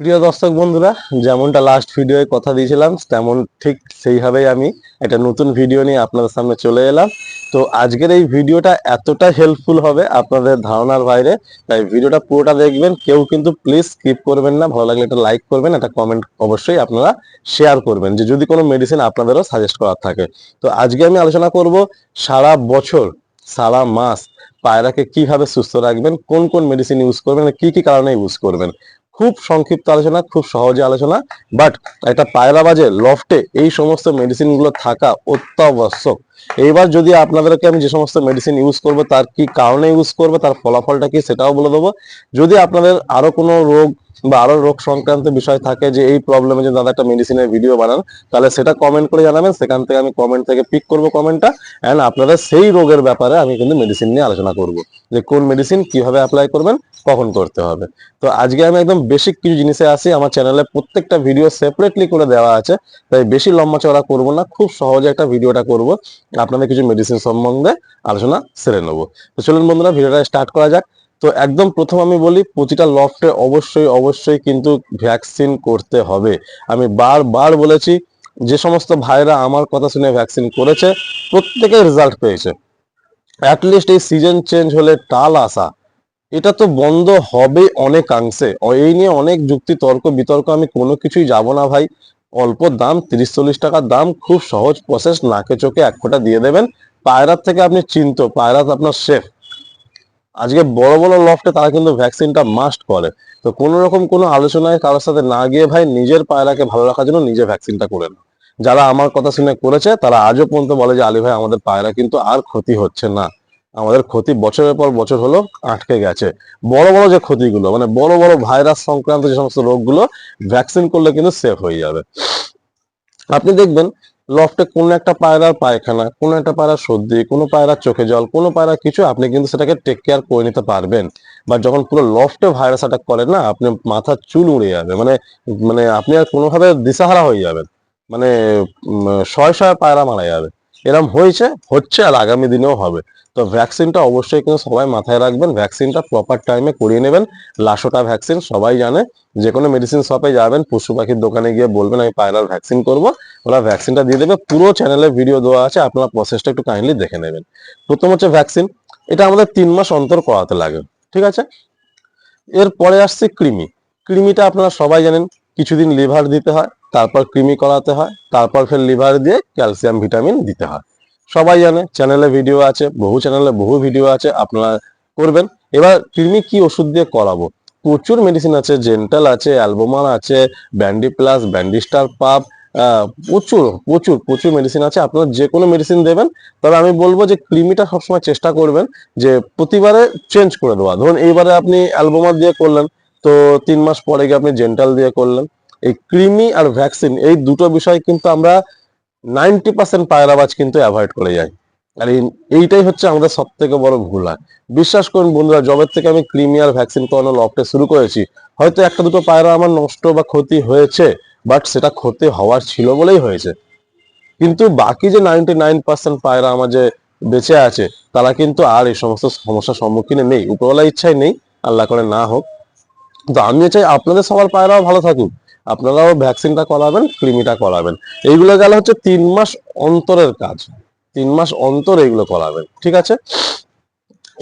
প্রিয় দর্শক বন্ধুরা, যেমনটা লাস্ট ভিডিওয়ে কথা দিয়েছিলাম, তেমন ঠিক সেইভাবেই আমি একটা নতুন ভিডিও নিয়ে আপনাদের সামনে চলে এলাম। তো আজকের এই ভিডিওটা এতটা হেল্পফুল হবে আপনাদের ধারণার বাইরে, তাই ভিডিওটা পুরোটা দেখবেন। কেউ কিন্তু প্লিজ স্কিপ করবেন না, ভালো লাগলে একটা লাইক করবেন, একটা কমেন্ট অবশ্যই আপনারা শেয়ার করবেন, যে যদি কোনো মেডিসিন আপনাদেরও সাজেস্ট করার থাকে। তো আজকে আমি আলোচনা করব সারা বছর, সারা মাস পায়রাকে কীভাবে সুস্থ রাখবেন, কোন কোন মেডিসিন ইউজ করবেন কি কি কারণে ইউজ করবেন। খুব সংক্ষিপ্ত আলোচনা, খুব সহজে আলোচনা বাট একটা পায়রা বাজে লফটে এই সমস্ত মেডিসিনগুলো থাকা অত্যাবশ্যক। এইবার যদি আপনাদেরকে আমি যে সমস্ত মেডিসিন ইউজ করব, তার কি কারণে ইউজ করব, তার ফলাফলটা কি সেটাও বলে দেবো। যদি আপনাদের আরও কোনো রোগ বা আরও রোগ সংক্রান্ত বিষয় থাকে যে এই প্রবলেমে যে দাদা একটা মেডিসিনের ভিডিও বানান, তাহলে সেটা কমেন্ট করে জানাবেন। সেখান থেকে আমি কমেন্ট থেকে পিক করব কমেন্টটা অ্যান্ড আপনাদের সেই রোগের ব্যাপারে আমি কিন্তু মেডিসিন নিয়ে আলোচনা করব, যে কোন মেডিসিন কীভাবে অ্যাপ্লাই করবেন, কখন করতে হবে। তো আজকে আমি একদম বেসিক কিছু জিনিসে আসি, আমার চ্যানেলে প্রত্যেকটা ভিডিও সেপারেটলি করে দেওয়া আছে, তাই বেশি লম্বা চড়া করব না, খুব সহজে একটা ভিডিওটা করব, আপনাদের কিছু মেডিসিন সম্বন্ধে আলোচনা সেরে নেব। তো চলুন বন্ধুরা ভিডিওটা স্টার্ট করা যাক। তো একদম প্রথম আমি বলি, প্রতিটা লফটে অবশ্যই অবশ্যই কিন্তু ভ্যাকসিন করতে হবে। আমি বারবার বলেছি, যে সমস্ত ভাইরা আমার কথা শুনে ভ্যাকসিন করেছে প্রত্যেকে রেজাল্ট পেয়েছে। অ্যাটলিস্ট এই সিজন চেঞ্জ হলে টাল আসা। এটা তো বন্ধ হবে অনেকাংশে। এই নিয়ে অনেক যুক্তি তর্ক বিতর্ক আমি কোনো কিছুই যাব না ভাই। অল্প দাম, তিরিশ চল্লিশ টাকার দাম, খুব সহজ প্রসেস নাকে চোখে এক ফোঁটা দিয়ে দেবেন। পায়রার থেকে আপনি চিন্ত পায়রাত আপনার শেফ আজকে বড় বড় লফটে তারা কিন্তু ভ্যাকসিনটা মাস্ট করে। তো কোনো রকম কোনো আলোচনায় কারোর সাথে না গিয়ে ভাই নিজের পায়রাকে ভালো রাখার জন্য নিজে ভ্যাকসিনটা করে নাও। যারা আমার কথা শুনে করেছে, তারা আজও পর্যন্ত বলে যে, আলী ভাই, আমাদের পায়রা কিন্তু আর ক্ষতি হচ্ছে না। আমাদের ক্ষতি বছরের পর বছর হলো আটকে গেছে। বড় বড় যে ক্ষতিগুলো মানে বড় বড় ভাইরাস সংক্রান্ত যে সমস্ত রোগগুলো ভ্যাকসিন করলে কিন্তু সেফ হয়ে যাবে। আপনি দেখবেন লফটে কোনো একটা পায়রার পায়খানা, কোনো একটা পায়রার সর্দি, কোনো পায়রার চোখে জল, কোনো পায়রা কিছু, আপনি কিন্তু সেটাকে টেক কেয়ার করে নিতে পারবেন। বা যখন পুরো লফটে ভাইরাস অ্যাটাক করে না, আপনি মাথার চুল উড়ে যাবে। মানে মানে আপনি আর কোনোভাবে দিশাহারা হয়ে যাবেন। মানে শয় শয়ে পায়রা মারা যাবে। এরম হয়েছে, হচ্ছে আর আগামী দিনেও হবে। তো ভ্যাকসিনটা অবশ্যই কিন্তু সবাই মাথায় রাখবেন ভ্যাকসিনটা প্রপার টাইমে করিয়ে নেবেন। লাশোটা ভ্যাকসিন সবাই জানে যে কোনো মেডিসিন শপে যাবেন, পশু পাখির দোকানে গিয়ে বলবেন, আমি পায়রার ভ্যাকসিন করব। ওরা ভ্যাকসিনটা দিয়ে দেবে, পুরো চ্যানেলে ভিডিও দেওয়া আছে, আপনারা প্রসেসটা একটু কাইন্ডলি দেখে নেবেন। প্রথম হচ্ছে ভ্যাকসিন এটা আমাদের তিন মাস অন্তর করাতে লাগে, ঠিক আছে? এরপরে আসছে কৃমি। কৃমিটা আপনারা সবাই জানেন কিছুদিন লিভার দিতে হয়, তারপর কৃমি করাতে হয়, তারপর ফের লিভার দিয়ে ক্যালসিয়াম ভিটামিন দিতে হয়। সবাই জানে চ্যানেলে ভিডিও আছে, বহু চ্যানেলে বহু ভিডিও আছে, আপনারা করবেন। এবার কৃমি কি ওষুধ দিয়ে করাবো? প্রচুর মেডিসিন আছে জেন্টাল আছে অ্যালবোমার আছে ব্যান্ডি প্লাস ব্যান্ডিস্টার পাপ প্রচুর প্রচুর প্রচুর মেডিসিন আছে। আপনারা যে কোনো মেডিসিন দেবেন, তবে আমি বলব যে ক্রিমিটা সবসময় চেষ্টা করবেন যে প্রতিবারে চেঞ্জ করে দেওয়া। ধরুন এইবারে আপনি অ্যালবোমার দিয়ে করলেন তো তিন মাস পরে গিয়ে আপনি জেন্টাল দিয়ে করলেন। এই ক্রিমি আর ভ্যাকসিন এই দুটো বিষয় কিন্তু আমরা নাইনটি পার্সেন্ট পায়রাবাজ কিন্তু অ্যাভয়েড করে যাই। আর এই- এইটাই হচ্ছে আমাদের সব থেকে বড় ভুল হয়। বিশ্বাস করুন বন্ধুরা জবের থেকে আমি ক্রিমি আর ভ্যাকসিন করানো লফটে শুরু করেছি, হয়তো একটা দুটো পায়রা আমার নষ্ট বা ক্ষতি হয়েছে বাট সেটা ক্ষতি হওয়ার ছিল বলেই হয়েছে। কিন্তু বাকি যে নাইনটি নাইন পার্সেন্ট পায়রা আমার যে বেঁচে আছে, তারা কিন্তু আর এই সমস্ত সমস্যার সম্মুখীনে নেই। উপরওয়ালা ইচ্ছাই নেই, আল্লাহ করে না হোক। তো আমিও চাই আপনাদের সবার পায়রাও ভালো থাকুক। আপনারাও ভ্যাকসিনটা করাবেন, কৃমিটা করাবেন। এইগুলো গেল হচ্ছে তিন মাস অন্তরের কাজ। তিন মাস অন্তর এইগুলো করাবেন, ঠিক আছে?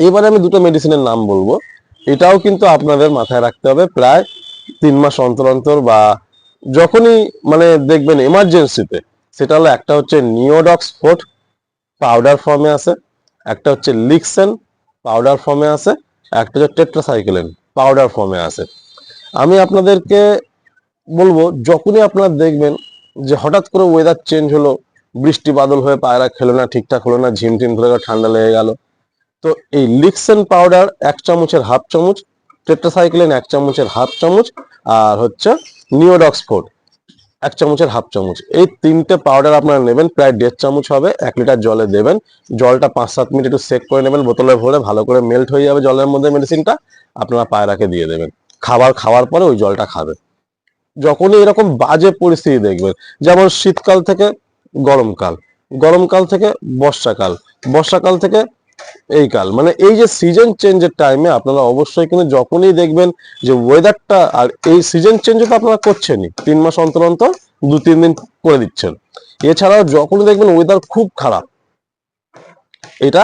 এবারে আমি দুটো মেডিসিনের নাম বলব। এটাও কিন্তু আপনাদের মাথায় রাখতে হবে, প্রায় তিন মাস অন্তর অন্তর বা যখনই মানে দেখবেন এমার্জেন্সিতে সেটা হলো একটা হচ্ছে নিওডক্স ফোর্ট পাউডার ফর্মে আছে, একটা হচ্ছে লিক্সেন পাউডার ফর্মে আছে, একটা হচ্ছে টেট্রাসাইক্লিন পাউডার ফর্মে আছে। আমি আপনাদেরকে বলব যখনই আপনারা দেখবেন যে হঠাৎ করে ওয়েদার চেঞ্জ হলো বৃষ্টি বাদল হয়ে পায়রা খেলো না ঠিকঠাক হলো না ঝিমটিম ধরে গেলো, ঠান্ডা লেগে গেল তো এই লিক্সেন পাউডার এক চামচের হাফ চামচ টেট্রাসাইক্লিন এক চামচের হাফ চামচ আর হচ্ছে নিওডক্সফোর্ড এক চামচের হাফ চামচ। এই তিনটে পাউডার আপনারা নেবেন প্রায় দেড় চামচ হবে এক লিটার জলে দেবেন। জলটা পাঁচ সাত মিনিট একটু সেক করে নেবেন বোতলে ভরে ভালো করে মেল্ট হয়ে যাবে জলের মধ্যে মেডিসিনটা আপনারা পায়রাকে দিয়ে দেবেন। খাবার খাওয়ার পরে ওই জলটা খাবে। যখনই এরকম বাজে পরিস্থিতি দেখবেন, যেমন শীতকাল থেকে গরমকাল গরমকাল থেকে বর্ষাকাল বর্ষাকাল থেকে এই কাল মানে এই যে সিজন চেঞ্জের টাইমে আপনারা অবশ্যই কিন্তু যখনই দেখবেন যে ওয়েদারটা আর এই সিজন চেঞ্জ তো আপনারা করছেনই, তিন মাস অন্তর অন্তর দু তিন দিন করে দিচ্ছেন। এছাড়াও যখনই দেখবেন ওয়েদার খুব খারাপ, এটা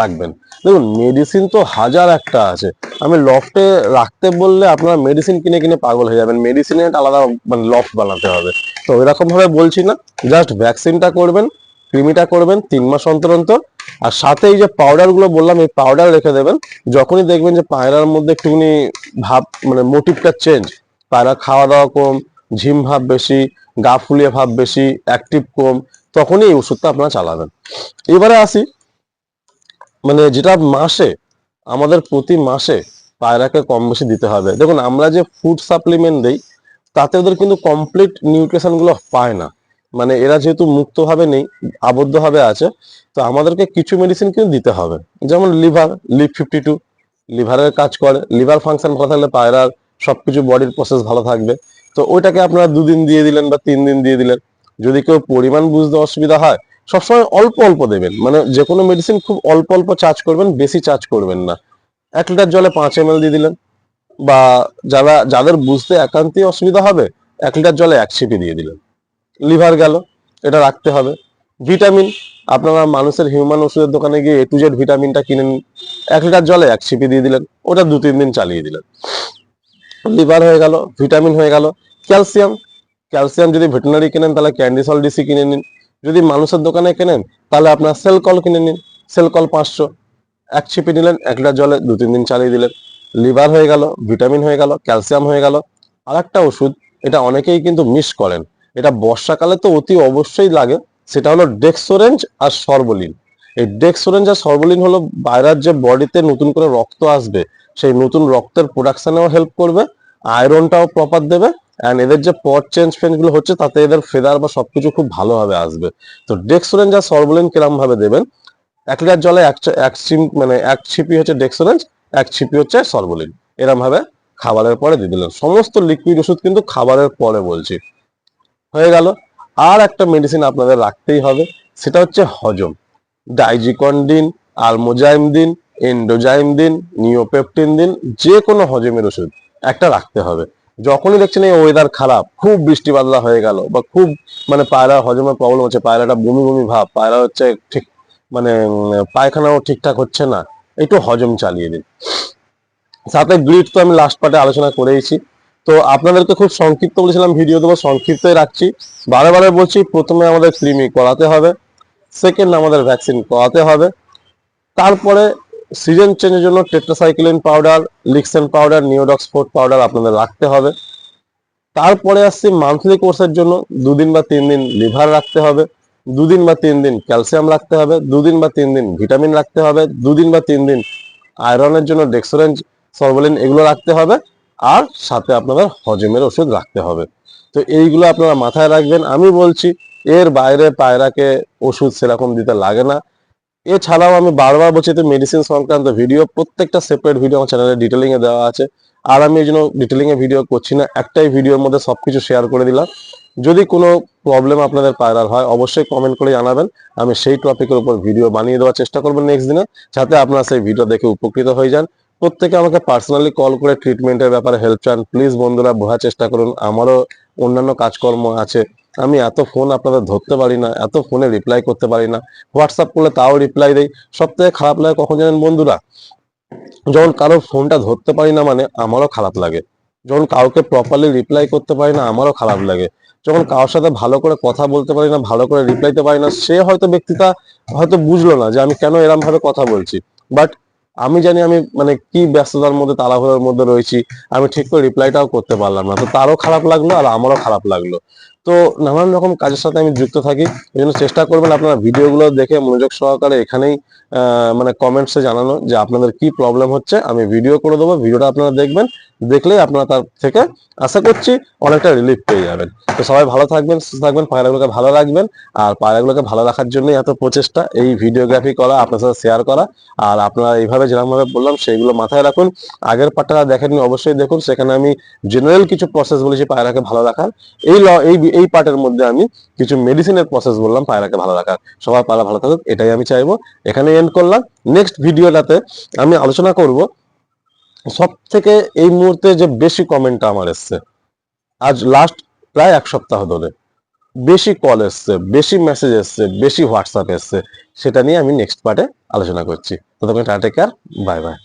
রাখবেন। দেখুন মেডিসিন তো হাজার একটা আছে। আমি লফটে রাখতে বললে আপনারা মেডিসিন কিনে কিনে পাগল হয়ে যাবেন। মেডিসিনের একটা আলাদা মানে লফট বানাতে হবে। তো এরকম ভাবে বলছি না জাস্ট ভ্যাকসিনটা করবেন ক্রিমিটা করবেন, তিন মাস অন্তর অন্তর। আর সাথে এই যে পাউডারগুলো বললাম, এই পাউডার রেখে দেবেন। যখনই দেখবেন যে পায়রার মধ্যে একটুখানি ভাব মানে মোটিভটা চেঞ্জ পায়রা খাওয়া দাওয়া কম, ঝিম ভাব বেশি, গা ফুলিয়ে ভাব বেশি অ্যাক্টিভ কম, তখনই এই ওষুধটা আপনারা চালাবেন। এবারে আসি মানে যেটা মাসে, আমাদের প্রতি মাসে পায়রাকে কম বেশি দিতে হবে। দেখুন, আমরা যে ফুড সাপ্লিমেন্ট দিই, তাতে ওদের কিন্তু কমপ্লিট নিউট্রিশনগুলো পায় না। মানে এরা যেহেতু মুক্তভাবে নেই, আবদ্ধভাবে আছে, তো আমাদেরকে কিছু মেডিসিন কিন্তু দিতে হবে। যেমন লিভার লিভ ফিফটি টু লিভারের কাজ করে। লিভার ফাংশন ভালো থাকলে পায়রার সবকিছু বডির প্রসেস ভালো থাকবে। তো ওইটাকে আপনারা দুদিন দিয়ে দিলেন বা তিন দিন দিয়ে দিলেন। যদি কেউ পরিমাণ বুঝতে অসুবিধা হয় সবসময় অল্প অল্প দেবেন। মানে যে কোনো মেডিসিন খুব অল্প অল্প চার্জ করবেন, বেশি চার্জ করবেন না। এক লিটার জলে পাঁচ এম দিয়ে দিলেন। বা যারা, যাদের বুঝতে একান্তই অসুবিধা হবে, এক লিটার জলে এক ছিপি দিয়ে দিলেন। লিভার গেল, এটা রাখতে হবে। ভিটামিন, আপনারা মানুষের হিউম্যান ওষুধের দোকানে গিয়ে এ টু জেড ভিটামিনটা কিনে নিন এক লিটার জলে এক ছিপি দিয়ে দিলেন, ওটা দু, তিন দিন চালিয়ে দিলেন। লিভার হয়ে গেল, ভিটামিন হয়ে গেল, ক্যালসিয়াম। ক্যালসিয়াম যদি ভেটেনারি কেনেন, তাহলে ক্যান্ডিসল ডিসি কিনে নিন। যদি মানুষের দোকানে কেনেন, তাহলে আপনার সেল কল কিনে নিন। সেল কল পাঁচশো। এক ছিপি নিলেন, এক লিটার জলে দু, তিন দিন চালিয়ে দিলেন। লিভার হয়ে গেল ভিটামিন হয়ে গেল ক্যালসিয়াম হয়ে গেল। আর একটা ওষুধ, এটা অনেকেই কিন্তু মিস করেন। এটা বর্ষাকালে তো অতি অবশ্যই লাগে, সেটা হলো ডেক্সোরেঞ্জ আর সর্বলিন এই ডেক্সোরেঞ্জ আর সর্বলিন হলো বাইরের যে বডিতে নতুন করে রক্ত আসবে, সেই নতুন রক্তের প্রোডাকশনেও হেল্প করবে আয়রনটাও প্রপার দেবে অ্যান্ড এদের যে পট চেঞ্জগুলো হচ্ছে, তাতে এদের ফেদার বা সবকিছু খুব ভালোভাবে আসবে। তো ডেক্সোরেঞ্জ আর সর্বলিন কিরম ভাবে দেবেন, এক লিটার জলে এক চিম মানে এক ছিপি হচ্ছে ডেক্সোরেঞ্জ এক ছিপি হচ্ছে সর্বলিন এরম ভাবে খাবারের পরে দিয়ে দিলেন। সমস্ত লিকুইড ওষুধ কিন্তু খাবারের পরে বলছি। হয়ে গেল। আর একটা মেডিসিন আপনাদের রাখতেই হবে, সেটা হচ্ছে হজম। ডাইজিকন দিন আলমোজাইম দিন এন্ডোজাইম দিন নিওপেপটিন দিন যে কোনো হজমের ওষুধ একটা রাখতে হবে। যখনই দেখছেন এই ওয়েদার খারাপ, খুব বৃষ্টি বাদলা হয়ে গেল বা খুব মানে পায়রা হজমের প্রবলেম হচ্ছে, পায়রাটা বমি বমি ভাব, পায়রা হচ্ছে ঠিক মানে পায়খানাও ঠিকঠাক হচ্ছে না, একটু হজম চালিয়ে দিন। সাথে গ্রিড তো আমি লাস্ট পার্টে আলোচনা করেইছি। তো আপনাদেরকে খুব সংক্ষিপ্ত বলেছিলাম ভিডিও দেবো সংক্ষিপ্তই রাখছি। বারে বারে বলছি, প্রথমে আমাদের ক্রিমি করাতে হবে সেকেন্ড আমাদের ভ্যাকসিন করাতে হবে। তারপরে সিজন চেঞ্জের জন্য tetracycline powder, Lixen powder Neodox forte powder আপনাদের রাখতে হবে। তারপরে আসছি মান্থলি কোর্সের জন্য, দুদিন বা তিন দিন লিভার রাখতে হবে, দুদিন বা তিন দিন ক্যালসিয়াম রাখতে হবে, দুদিন বা তিন দিন ভিটামিন রাখতে হবে, দুদিন বা তিন দিন আয়রনের জন্য ডেক্সোরেঞ্জ, সরবলিন এগুলো রাখতে হবে, আর সাথে আপনাদের হজমের ওষুধ রাখতে হবে। তো এইগুলো আপনারা মাথায় রাখবেন। আমি বলছি, এর বাইরে পায়রাকে ওষুধ সেরকম দিতে লাগে না। এছাড়াও আমি বারবার বলছি তো মেডিসিন সংক্রান্ত ভিডিও প্রত্যেকটা সেপারেট ভিডিও আমার চ্যানেলে ডিটেলিং এ দেওয়া আছে। আর আমি এই জন্য ডিটেলিং এ ভিডিও করছি না, একটাই ভিডিওর মধ্যে সবকিছু শেয়ার করে দিলাম। যদি কোনো প্রবলেম আপনাদের পায়রার হয়, অবশ্যই কমেন্ট করে জানাবেন। আমি সেই টপিকের উপর ভিডিও বানিয়ে দেওয়ার চেষ্টা করব নেক্সট দিনে, যাতে আপনারা সেই ভিডিও দেখে উপকৃত হয়ে যান। প্রত্যেকে আমাকে পার্সোনালি কল করে ট্রিটমেন্টের ব্যাপারে হেল্প চান। প্লিজ বন্ধুরা, বোঝার চেষ্টা করুন। আমারও অন্যান্য কাজকর্ম আছে। আমি এত ফোন আপনাদের ধরতে পারি না, এত ফোনে রিপ্লাই করতে পারি না। হোয়াটসঅ্যাপ করলে তাও রিপ্লাই দেয় সব থেকে খারাপ লাগে কখন জানেন বন্ধুরা? যখন কারও ফোনটা ধরতে পারি না মানে আমারও খারাপ লাগে। যখন কাউকে প্রপারলি রিপ্লাই করতে পারি না, আমারও খারাপ লাগে। যখন কারোর সাথে ভালো করে কথা বলতে পারি না, ভালো করে রিপ্লাই দিতে পারি না, সে হয়তো ব্যক্তিটা হয়তো বুঝলো না যে আমি কেন এরম ভাবে কথা বলছি। বাট আমি জানি আমি মানে কি ব্যস্ততার মধ্যে, তাড়াহুড়োর মধ্যে রয়েছি। আমি ঠিক করে রিপ্লাইটাও করতে পারলাম না। তো তারও খারাপ লাগল আর আমারও খারাপ লাগল। তো নানান রকম কাজের সাথে আমি যুক্ত থাকি। এই জন্য চেষ্টা করবেন আপনারা ভিডিওগুলো দেখে মনোযোগ সহকারে এখানেই মানে কমেন্টসে জানানো যে আপনাদের কি প্রবলেম হচ্ছে। আমি ভিডিও করে দেবো ভিডিওটা আপনারা দেখবেন, দেখলেই আপনারা তার থেকে আশা করছি অনেকটা রিলিফ পেয়ে যাবেন। তো সবাই ভালো থাকবেন, সুস্থ থাকবেন, পায়রাগুলোকে ভালো রাখবেন, আর পায়রাগুলোকে ভালো রাখার জন্যই এত প্রচেষ্টা, এই ভিডিওগ্রাফি করা, আপনার সাথে শেয়ার করা, আর আপনারা এইভাবে যেরকমভাবে বললাম সেইগুলো মাথায় রাখুন। আগের পার্টটা দেখেননি অবশ্যই দেখুন, সেখানে আমি জেনারেল কিছু প্রসেস বলেছি পায়রাকে ভালো রাখার। এই ল- এই এই পার্টের মধ্যে আমি কিছু মেডিসিনের প্রসেস বললাম, পায়রাকে ভালো রাখার। সবার পায়রা ভালো থাকুক, এটাই আমি চাইব। এখানে এন্ড করলাম। নেক্সট ভিডিওটাতে আমি আলোচনা করব সব থেকে এই মুহূর্তে যে বেশি কমেন্টটা আমার এসছে। আজ লাস্ট প্রায় এক সপ্তাহ ধরে। বেশি কল এসছে, বেশি মেসেজ এসছে, বেশি হোয়াটসঅ্যাপ এসছে। সেটা নিয়ে আমি নেক্সট পার্টে আলোচনা করছি। ততক্ষণ টাটা কেয়ার বাই বাই